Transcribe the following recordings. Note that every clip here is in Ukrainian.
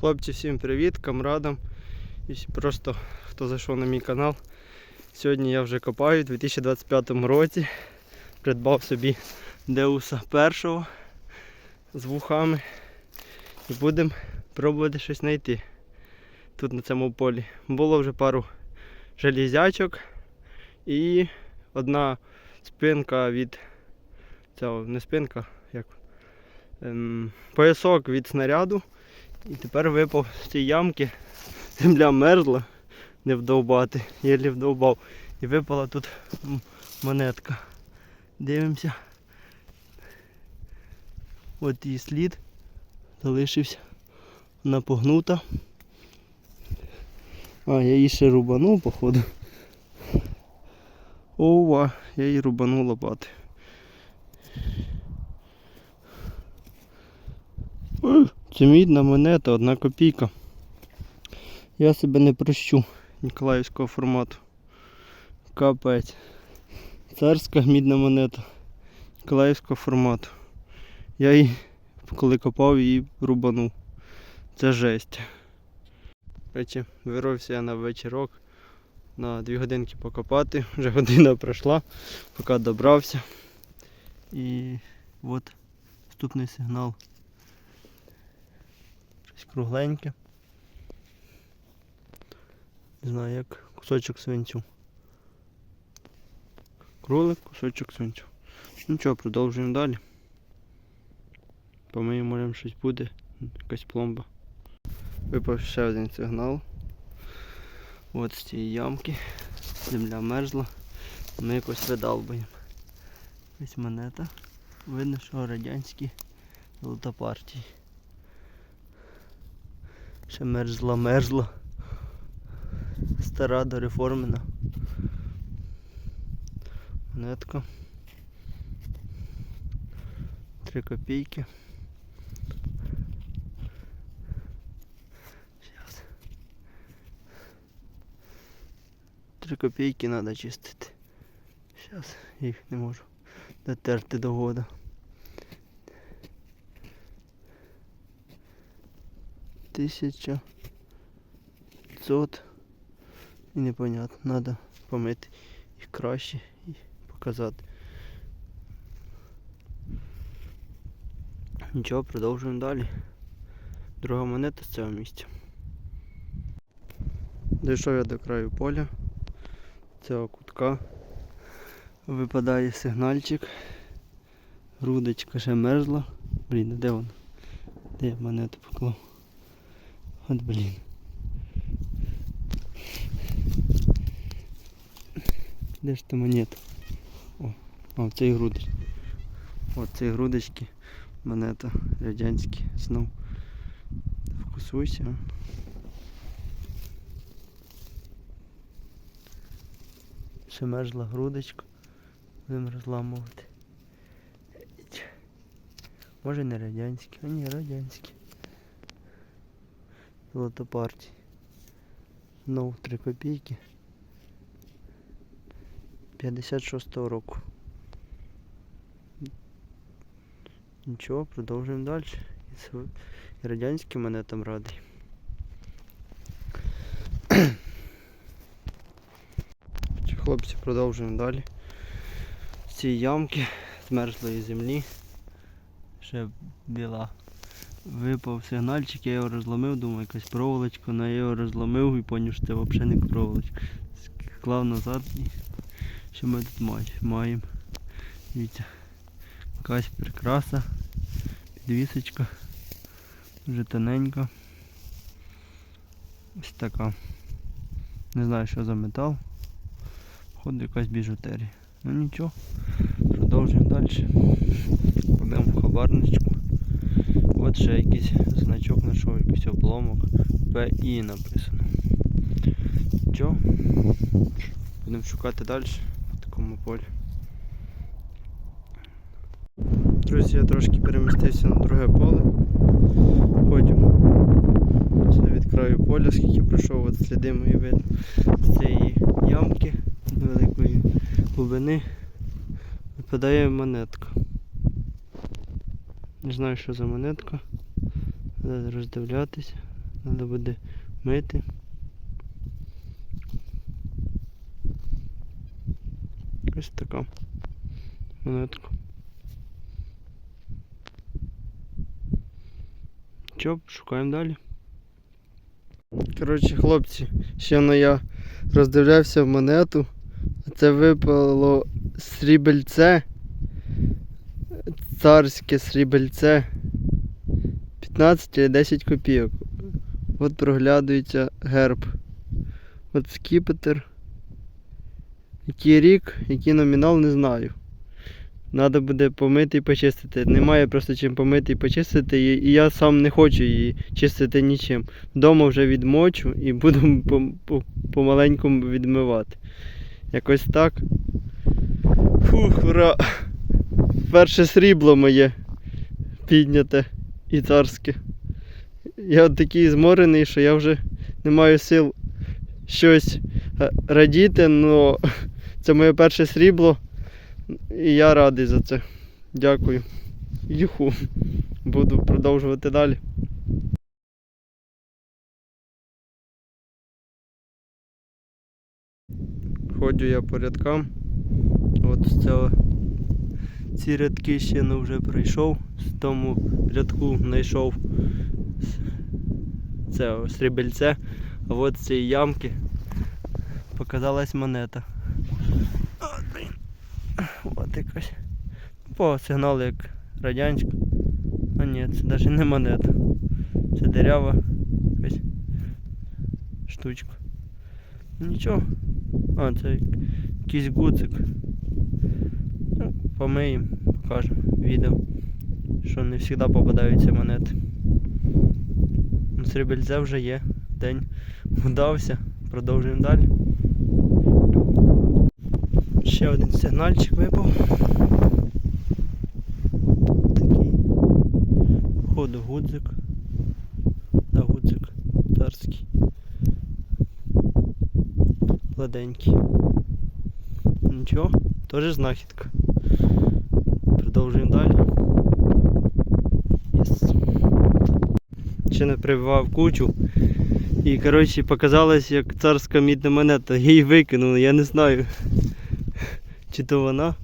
Хлопці, всім привіт, камрадам. І просто хто зайшов на мій канал. Сьогодні я вже копаю у 2025 році. Придбав собі Деуса першого з вухами. І будемо пробувати щось знайти тут на цьому полі. Було вже пару железячок і одна спинка від цього, не спинка, як ем, поясок від снаряду. І тепер випав з цієї ямки. Земля мерзла, не вдовбати, єлі вдовбав. І випала тут монетка. Дивимося. От її слід залишився. Вона погнута. А, я її ще рубанув, походу. Ова, я її рубанув лопати. Це мідна монета, одна копійка. Я себе не прощу Ніколаївського формату. Капець. Царська мідна монета Ніколаївського формату. Я її, коли копав, її рубанув. Це жесть. Речі, вировся я на вечірок. На дві годинки покопати. Вже година пройшла, поки добрався. І от вступний сигнал. Кругленьке. Не знаю як кусочок свинцю. Кролик, кусочок свинцю. Нічого, продовжуємо далі. Помиємо, може щось буде. Якась пломба. Випав ще один сигнал. От з цієї ямки. Земля мерзла. Ми якось видалбуємо. Ось монета. Видно, що радянські золота партії. Ще мерзла, мерзла. Стара дореформена. Монетка. Три копійки. Сейчас. Три копійки треба чистити. Зараз їх не можу дотерти до года. Тисяча п'ятсот і непонятно. Надо помити їх краще і показати. Нічого, продовжуємо далі. Друга монета з цього місця. Дійшов я до краю поля. Цього кутка. Випадає сигнальчик. Грудочка ще мерзла. Блін, де вона? Де я монету поклав? От блін. Де ж та монета? О, о, цей грудочки. О, цей грудочки. Монета радянські. Знов. Фокусуйся. Ще мерзла грудочка. Будемо розламувати. Може не радянські, а ні, радянські. Золотопартії. Знов 3 копійки. 56-го року. Нічого, продовжуємо далі. І радянські монетам радий. Хлопці, продовжуємо далі. З цієї ямки з мерзлої землі. Ще біла. Випав сигнальчик, я його розломив, думаю, якась проволочка, але я його розломив і зрозумів, що це взагалі не проволочка. Склав назад і що ми тут? Маємо. Дивіться. Якась прикраса. Підвісочка. Дуже тоненька. Ось така. Не знаю, що за метал. Походу якась біжутерія. Ну нічого. Продовжуємо далі. Будемо в хабарничку. От ще якийсь значок знайшов, якийсь обломок. ПІ написано. Нічого. Будемо шукати далі в такому полі. Друзі, я трошки перемістився на друге поле. Ходю. Це від поля, скільки пройшов, от сліди мої видно з цієї ямки невеликої глибини. Випадає монетка. Не знаю, що за монетка. Треба роздивлятися. Треба буде мити. Ось така монетка. Що, шукаємо далі. Коротше, хлопці, ще но я роздивлявся в монету. а Це випало срібельце. Царське срібельце. 15 чи 10 копійок. От проглядується герб. От скіпетр. Який рік, який номінал, не знаю. Треба буде помити і почистити. Немає просто чим помити і почистити, і я сам не хочу її чистити нічим. Вдома вже відмочу і буду пом- помаленькому відмивати. Якось так. Фух, ура! Перше срібло моє підняте і царське. Я такий зморений, що я вже не маю сил щось е, радіти, але це моє перше срібло. І я радий за це. Дякую. Юху. Буду продовжувати далі. Ходжу я по рядкам. От з цього ці рядки ще не вже пройшов. З тому рядку знайшов це срібельце. А от з цієї ямки показалась монета. От якась. По сигналу як радянська. А ні, це навіть не монета. Це дерева якась штучка. Нічого. А, це якийсь гуцик. Ну, помиємо, покажемо відео. Що не завжди попадаються монети. Ну, Срібельце вже є. День вдався. Продовжуємо далі. Ще один сигнальчик випав. Такий. Походу гудзик. Да, гудзик. Царський. Гладенький. Нічого, теж знахідка. Продовжуємо далі. Єс. Ще не прибивав кучу. І коротше показалось як царська мідна монета. Її викинули, я не знаю. Чи то вона?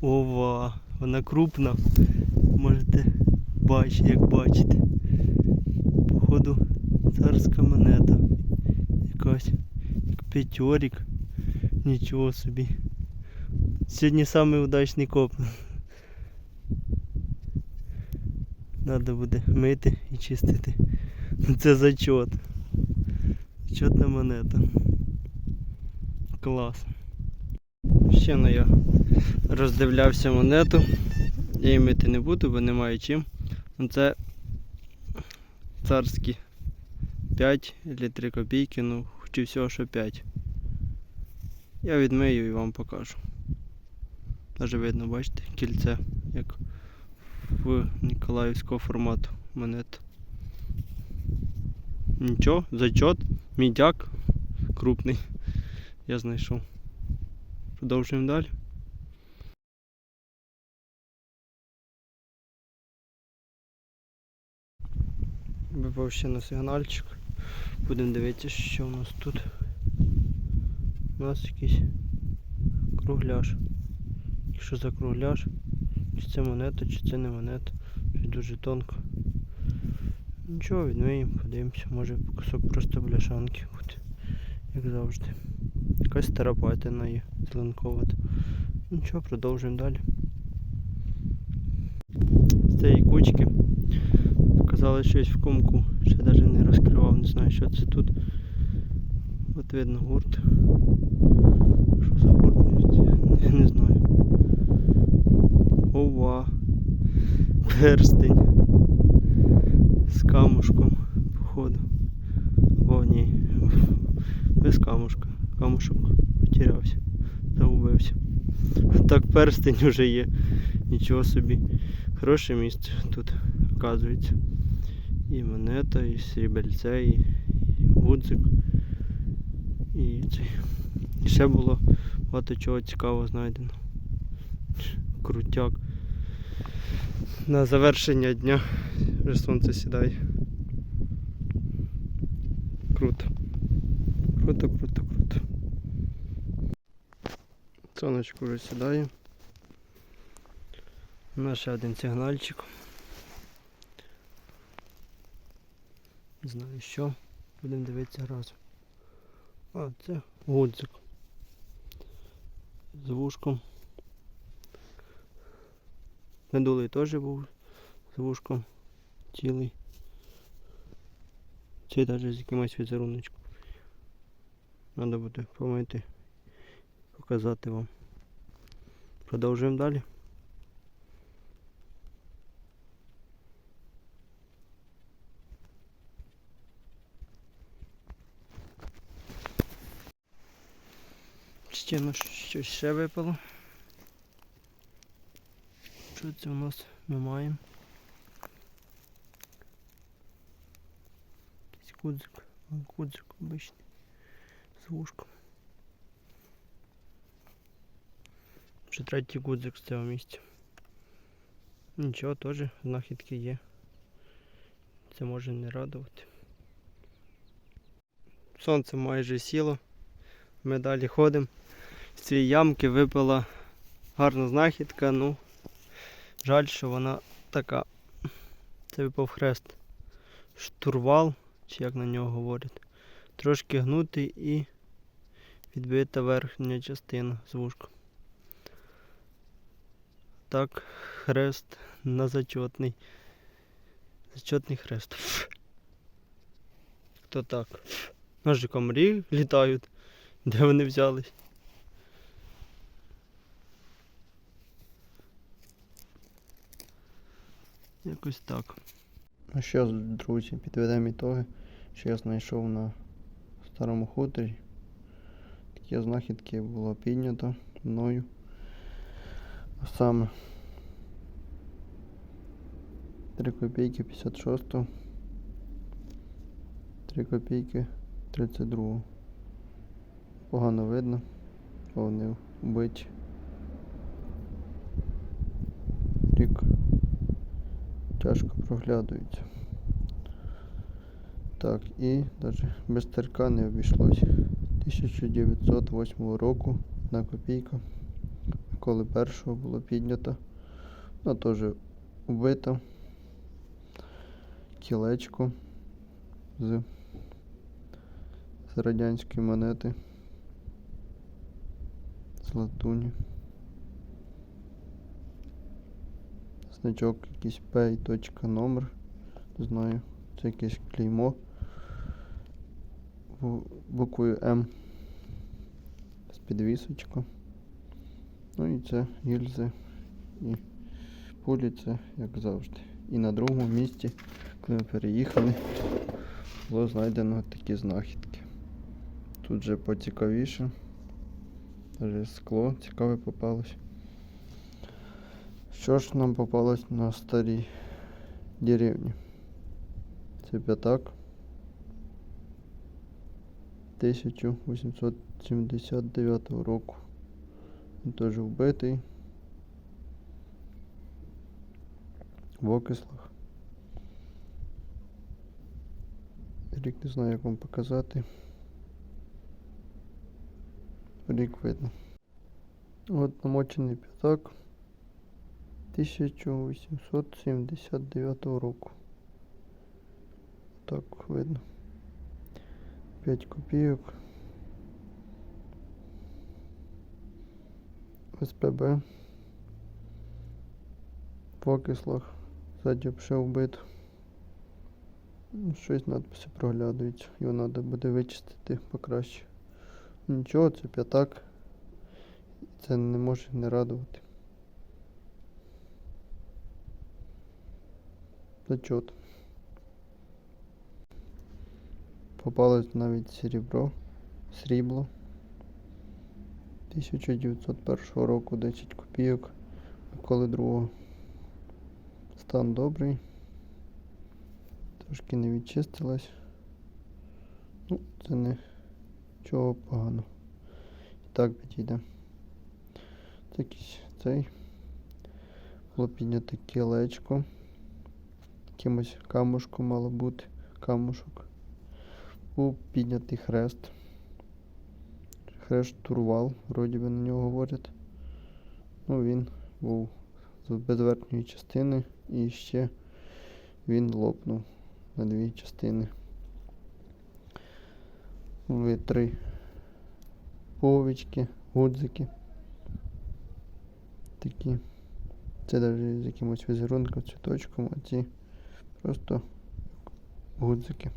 Ова, вона крупна. Можете бачити, як бачите. Походу царська монета. Якась як п'ятьорік. Нічого собі. Сьогодні самий удачний коп. Надо буде мити і чистити. Ну, Це зачот. Зачотна монета. Клас. Ще ну я роздивлявся монету. Я її мити не буду, бо немає чим. Ну, Це царські 5 чи 3 копійки, ну чи всього, що 5. Я відмию і вам покажу. Даже видно, бачите, кільце, як в Ніколаївського формату монет. Нічого, зачот, мідяк крупний. Я знайшов. Продовжуємо далі. Випав ще на сигнальчик. Будемо дивитися, що у нас тут. У нас якийсь кругляш. Якщо за кругляш, чи це монета, чи це не монета. Щось дуже тонко. Нічого, відмиємо, подивимося, може кусок просто бляшанки буде, як завжди. Якась стара патина є, зеленковата. Нічого, продовжуємо далі. З цієї кучки показали щось в комку, ще навіть не розкривав, не знаю, що це тут. От видно гурт. Що за гурт? Не знаю. Ова. Перстень. З камушком, походу. О, ні. Без камушка. Камушок потерявся. Загубився. Так перстень вже є. Нічого собі. Хороше місце тут, оказується. І монета, і срібельце, і, гудзик. І цей. І ще було багато чого цікавого знайдено. Крутяк. На завершення дня вже сонце сідає. круто. Круто, круто, круто. Сонечко вже сідає. У нас ще один сигнальчик. Не знаю що. Будемо дивитися разом. А, це гудзик. З вушком. Медулий теж був з вушком цілий. Цей навіть з якимось візеруночком. Треба буде помити, показати вам. Продовжуємо далі. Ще ну, щось ще випало. Що це у нас ми маємо? Якийсь кудзик, кудзик обичний з вушком. Вже третій кудзик з цього місця. Нічого, теж знахідки є. Це може не радувати. Сонце майже сіло. Ми далі ходимо. З цієї ямки випала гарна знахідка, ну жаль, що вона така. Це випав хрест. Штурвал, чи як на нього говорять. Трошки гнутий і відбита верхня частина з вушком. Так, хрест на зачетний. Зачетний хрест. То так. Наші комарі літають. Де вони взялись? Якось так. Ну що, друзі, підведемо ітоги, що я знайшов на старому хуторі. Такі знахідки було піднято мною. А саме 3 копійки 56, 3 копійки 32. Погано видно, бо вони вбиті. Рік тяжко проглядується. Так, і навіть без терка не обійшлось. 1908 року на копійка, коли першого було піднято, вона теж вбита. Кілечко з, з радянської монети. З латуні. Значок якийсь P точка номер. Не знаю. Це якесь клеймо. Буквою М. З підвісочку. Ну і це гільзи і пулі це як завжди. І на другому місці, коли ми переїхали, було знайдено такі знахідки. Тут же поцікавіше. Даже скло цікаве попалось. Що ж нам попалось на старій деревні? Це п'ятак 1879 року. Він теж вбитий. В окислах. Рік не знаю, як вам показати. Рік видно. От намочений п'ятак 1879 року. Так видно. 5 копійок. СПБ. В окислах. Ззаді вже вбит. Ну, Щось надписи проглядаються. Його треба буде вичистити покраще. Нічого, це п'ятак. Це не може не радувати. Зачет. Попалось навіть серебро, срібло. 1901 року 10 копійок. Миколи другого. Стан добрий. Трошки не відчистилась. Ну, це не чого погано. І так підійде. Це якийсь цей. Було піднято кілечко. Якимось камушком мало бути. Камушок. був піднятий хрест. Хрест турвал, вроді би на нього говорять. Ну, він був з без верхньої частини і ще він лопнув на дві частини. Були три пуговички, гудзики. Такі. Це навіть з якимось візерунком, цвіточком, а просто гудзики.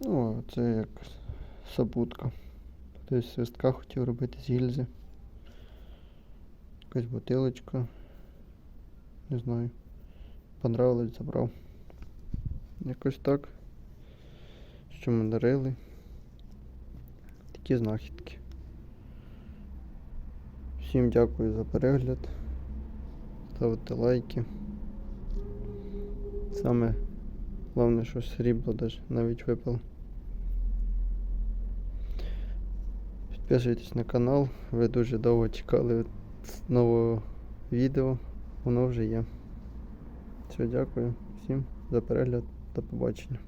Ну, це як сапутка. Хтось свистка хотів робити з гільзи. Якась бутилочка. Не знаю. Понравилось, забрав. Якось так. Що ми дарили. Такі знахідки. Всім дякую за перегляд. Ставте лайки. Саме головне, що срібло навіть випало. Підписуйтесь на канал, ви дуже довго чекали нового відео, воно вже є. Все, дякую всім за перегляд, до побачення.